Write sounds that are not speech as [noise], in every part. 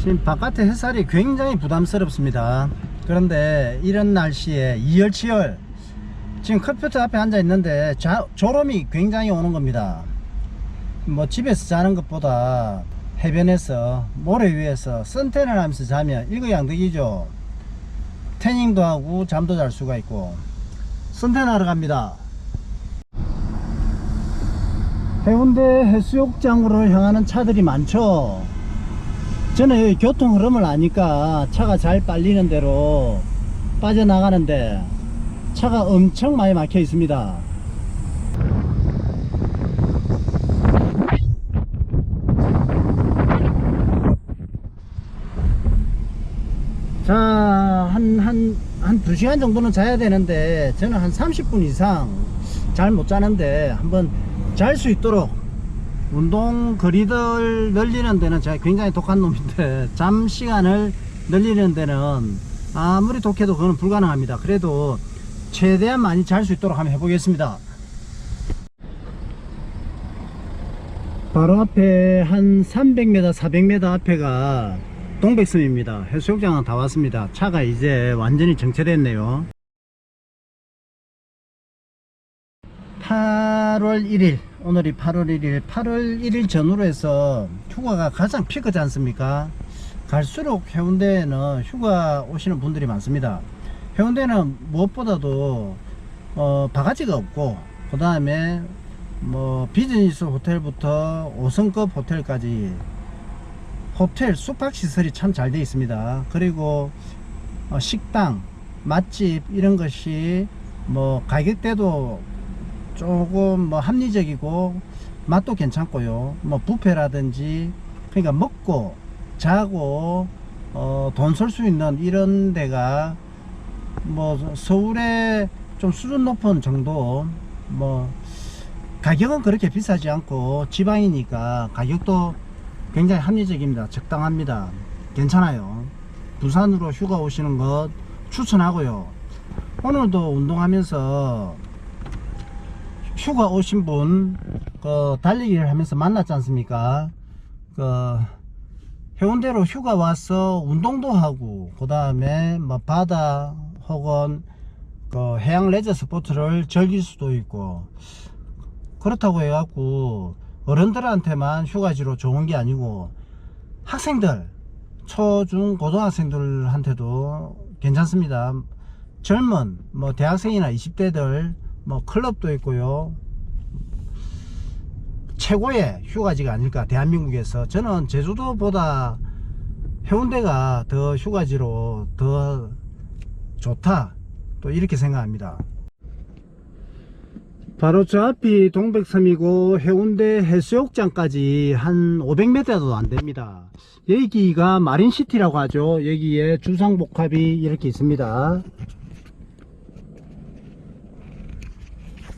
지금 바깥에 햇살이 굉장히 부담스럽습니다. 그런데 이런 날씨에 이열치열 지금 컴퓨터 앞에 앉아 있는데 자, 졸음이 굉장히 오는 겁니다. 뭐 집에서 자는 것보다 해변에서 모래 위에서 선탠을 하면서 자면 일거양득이죠. 태닝도 하고 잠도 잘 수가 있고 선탠 하러 갑니다. 해운대 해수욕장으로 향하는 차들이 많죠. 저는 여기 교통 흐름을 아니까 차가 잘 빨리는 대로 빠져나가는데 차가 엄청 많이 막혀 있습니다. 자, 한, 한, 한 2시간 정도는 자야 되는데, 저는 한 30분 이상 잘 못 자는데, 한번 잘 수 있도록 운동 거리들 늘리는 데는 제가 굉장히 독한 놈인데, [laughs] 잠 시간을 늘리는 데는 아무리 독해도 그건 불가능합니다. 그래도 최대한 많이 잘 수 있도록 한번 해보겠습니다. 바로 앞에 한 300m, 400m 앞에가 동백섬입니다. 해수욕장은 다 왔습니다. 차가 이제 완전히 정체됐네요. 8월 1일, 오늘이 8월 1일, 8월 1일 전후로 해서 휴가가 가장 피크지 않습니까? 갈수록 해운대에는 휴가 오시는 분들이 많습니다. 해운대는 무엇보다도 어, 바가지가 없고 그 다음에 뭐 비즈니스 호텔부터 5성급 호텔까지 호텔 숙박 시설이 참 잘 되어 있습니다. 그리고 어, 식당, 맛집 이런 것이 뭐 가격대도 조금 뭐 합리적이고 맛도 괜찮고요. 뭐 뷔페라든지 그러니까 먹고 자고 어, 돈 쓸 수 있는 이런 데가 뭐 서울에 좀 수준 높은 정도 뭐 가격은 그렇게 비싸지 않고 지방이니까 가격도 굉장히 합리적입니다. 적당합니다. 괜찮아요. 부산으로 휴가 오시는 것 추천하고요. 오늘도 운동하면서 휴가 오신 분, 그, 달리기를 하면서 만났지 않습니까? 그, 해운대로 휴가 와서 운동도 하고, 그 다음에 뭐 바다 혹은 그 해양 레저 스포츠를 즐길 수도 있고, 그렇다고 해갖고 어른들한테만 휴가지로 좋은 게 아니고 학생들 초, 중, 고등학생들한테도 괜찮습니다. 젊은 뭐 대학생이나 20대들 뭐 클럽도 있고요. 최고의 휴가지가 아닐까 대한민국에서 저는 제주도보다 해운대가 더 휴가지로 더 좋다 또 이렇게 생각합니다. 바로 저 앞이 동백섬이고 해운대 해수욕장까지 한 500m도 안 됩니다. 여기가 마린시티라고 하죠. 여기에 주상복합이 이렇게 있습니다.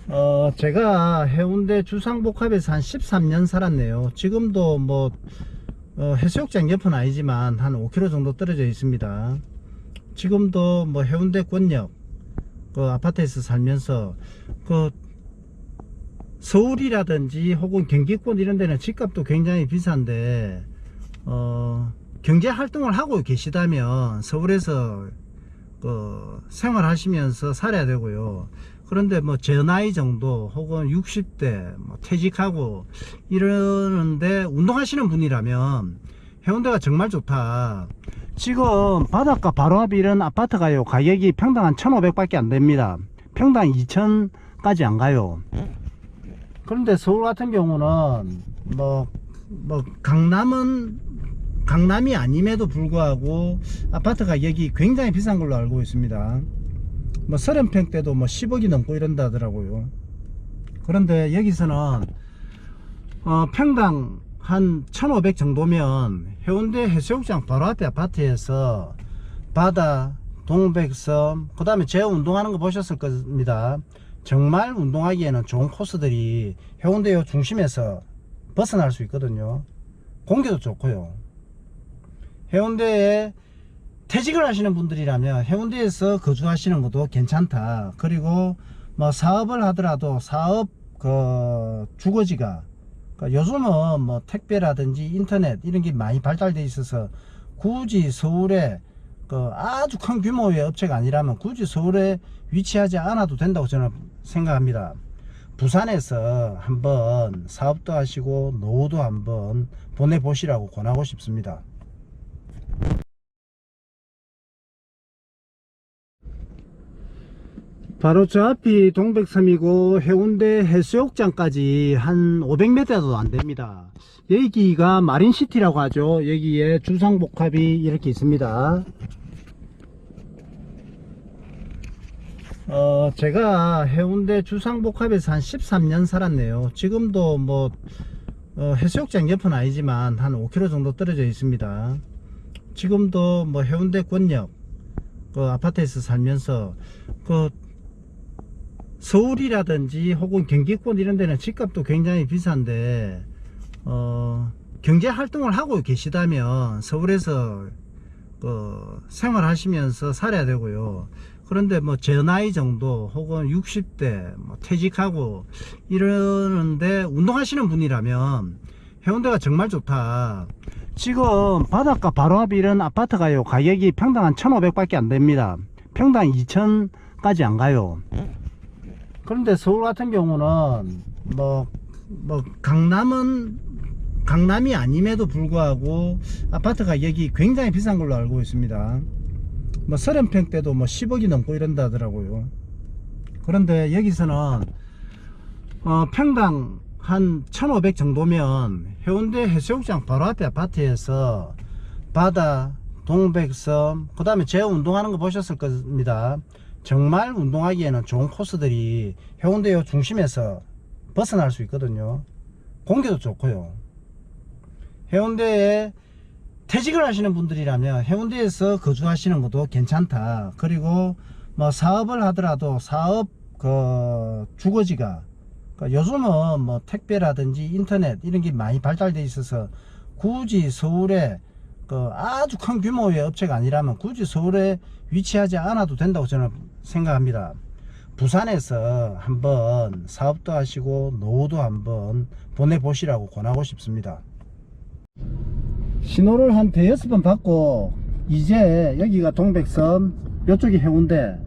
어, 제가 해운대 주상복합에서 한 13년 살았네요. 지금도 뭐, 어, 해수욕장 옆은 아니지만 한 5km 정도 떨어져 있습니다. 지금도 뭐 해운대 권역, 그 아파트에서 살면서 그 서울이라든지 혹은 경기권 이런 데는 집값도 굉장히 비싼데 어, 경제 활동을 하고 계시다면 서울에서 그 생활하시면서 살아야 되고요. 그런데 뭐 제 나이 정도 혹은 60대 뭐 퇴직하고 이러는데 운동하시는 분이라면 해운대가 정말 좋다. 지금 바닷가 바로 앞에 이런 아파트가요. 가격이 평당 한 1,500 밖에 안 됩니다. 평당 2,000 까지 안 가요. 그런데 서울 같은 경우는 뭐, 뭐, 강남은 강남이 아님에도 불구하고 아파트 가격이 굉장히 비싼 걸로 알고 있습니다. 뭐 30평 때도 뭐 10억이 넘고 이런다 하더라고요. 그런데 여기서는 어, 평당 한 1500 정도면 해운대 해수욕장 바로 앞에 아파트에서 바다, 동백섬, 그 다음에 제가 운동하는 거 보셨을 겁니다. 정말 운동하기에는 좋은 코스들이 해운대요 중심에서 벗어날 수 있거든요. 공기도 좋고요. 해운대에 퇴직을 하시는 분들이라면 해운대에서 거주하시는 것도 괜찮다. 그리고 뭐 사업을 하더라도 사업 그 주거지가 그러니까 요즘은 뭐 택배라든지 인터넷 이런 게 많이 발달돼 있어서 굳이 서울에 그 아주 큰 규모의 업체가 아니라면 굳이 서울에 위치하지 않아도 된다고 저는 생각합니다. 부산에서 한번 사업도 하시고 노후도 한번 보내보시라고 권하고 싶습니다. 바로 저 앞이 동백섬이고 해운대 해수욕장까지 한 500m도 안 됩니다. 여기가 마린시티라고 하죠. 여기에 주상복합이 이렇게 있습니다. 어, 제가 해운대 주상복합에서 한 13년 살았네요. 지금도 뭐, 어, 해수욕장 옆은 아니지만 한 5km 정도 떨어져 있습니다. 지금도 뭐 해운대 권역, 그 아파트에서 살면서 그 서울이라든지 혹은 경기권 이런 데는 집값도 굉장히 비싼데 어, 경제 활동을 하고 계시다면 서울에서 그 생활하시면서 살아야 되고요. 그런데 뭐 제 나이 정도 혹은 60대 뭐 퇴직하고 이러는데 운동하시는 분이라면 해운대가 정말 좋다. 지금 바닷가 바로 앞에 이런 아파트가요. 가격이 평당 한 1,500밖에 안 됩니다. 평당 2,000까지 안 가요. 그런데 서울 같은 경우는 뭐, 뭐, 강남은 강남이 아님에도 불구하고 아파트 가격이 굉장히 비싼 걸로 알고 있습니다. 뭐, 30평 대도 뭐 10억이 넘고 이런다 하더라고요. 그런데 여기서는, 어, 평당 한 1,500 정도면 해운대 해수욕장 바로 앞에 아파트에서 바다, 동백섬, 그 다음에 제가 운동하는 거 보셨을 겁니다. 정말 운동하기에는 좋은 코스들이 해운대요 중심에서 벗어날 수 있거든요. 공기도 좋고요. 해운대에 퇴직을 하시는 분들이라면 해운대에서 거주하시는 것도 괜찮다. 그리고 뭐 사업을 하더라도 사업 그 주거지가 그 요즘은 뭐 택배라든지 인터넷 이런 게 많이 발달돼 있어서 굳이 서울에 그 아주 큰 규모의 업체가 아니라면 굳이 서울에 위치하지 않아도 된다고 저는 생각합니다. 부산에서 한번 사업도 하시고 노후도 한번 보내보시라고 권하고 싶습니다. 신호를 한 대여섯 번 받고 이제 여기가 동백섬 이쪽이 해운대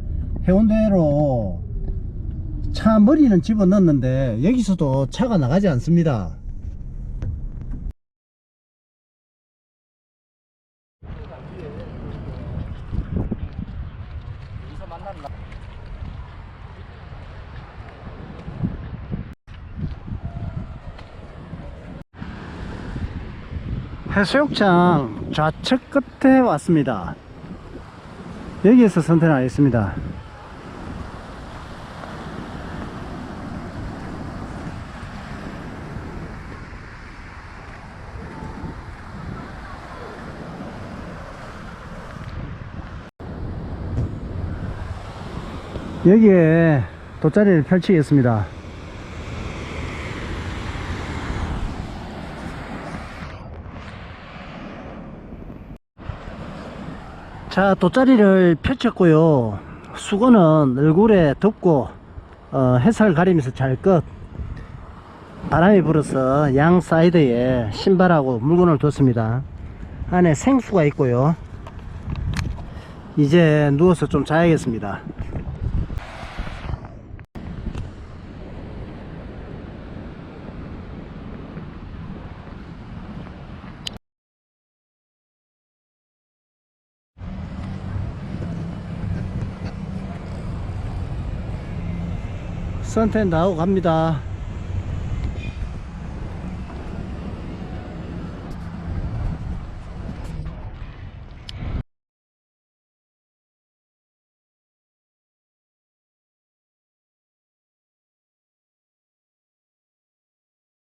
해운대로 차 머리는 집어 넣었는데 여기서도 차가 나가지 않습니다. 해수욕장 좌측 끝에 왔습니다. 여기에서 선택하겠습니다. 여기에 돗자리를 펼치겠습니다. 자 돗자리를 펼쳤고요. 수건은 얼굴에 덮고 어, 햇살 가리면서 잘끝 바람이 불어서 양 사이드에 신발하고 물건을 뒀습니다. 안에 생수가 있고요. 이제 누워서 좀 자야겠습니다 선탠 나오고 갑니다